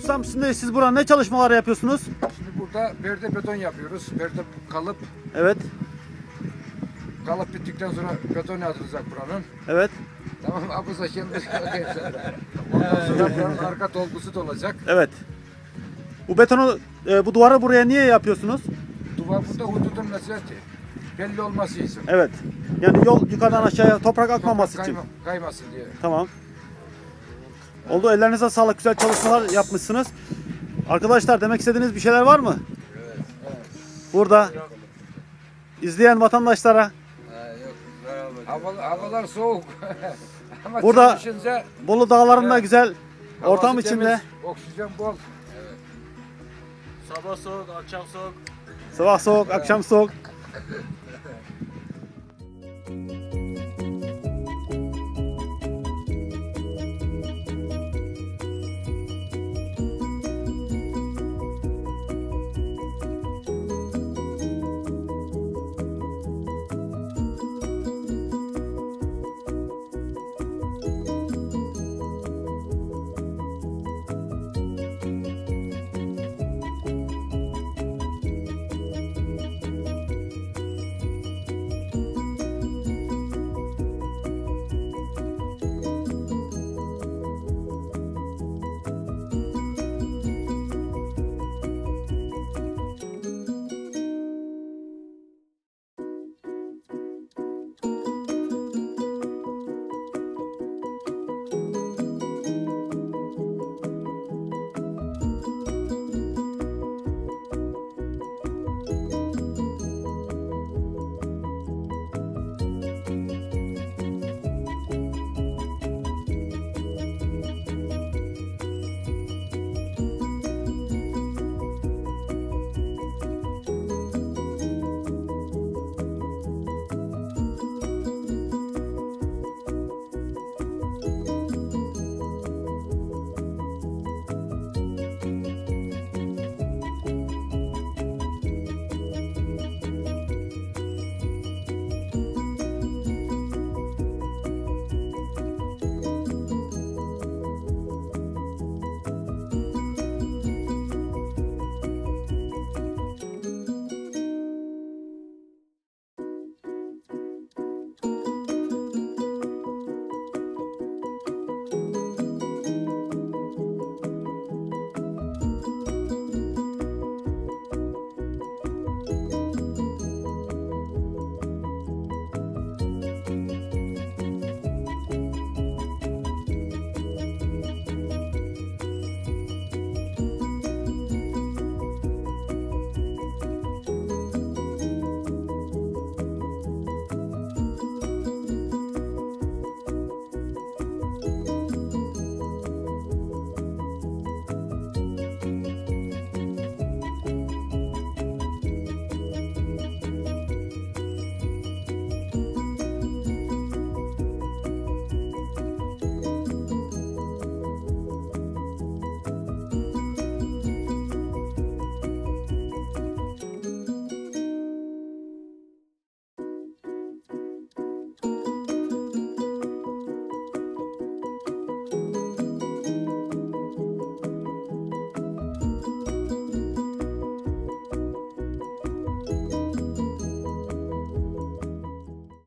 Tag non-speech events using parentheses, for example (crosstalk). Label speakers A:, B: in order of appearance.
A: Ustam şimdi siz burada ne çalışmalar yapıyorsunuz?
B: Şimdi burada perde beton yapıyoruz. Perde kalıp,
A: Evet.
B: kalıp bittikten sonra beton atılacak buranın.
A: Evet.
B: Tamam? Abuza şimdi. (laughs) Ondan sonra buranın arka dolgusu da olacak.
A: Evet. Bu betonu e, bu duvarı buraya niye yapıyorsunuz?
B: Duvar burada hududun meselesi. Belli olması için.
A: Evet. Yani yol yukarıdan aşağıya toprak akmaması
B: Toprak
A: için.
B: kayma- kaymasın diye.
A: Tamam. Oldu. Ellerinize sağlık. Güzel çalışmalar yapmışsınız. Arkadaşlar demek istediğiniz bir şeyler var mı? Burada izleyen vatandaşlara
B: Hava, havalar soğuk. (laughs) Ama
A: Burada-
B: çalışınca
A: Bolu dağlarında
B: Evet.
A: güzel ortam
B: havası
A: içinde
B: temiz, oksijen bol.
C: Sabah soğuk, akşam soğuk.
A: sabah soğuk, akşam soğuk (laughs)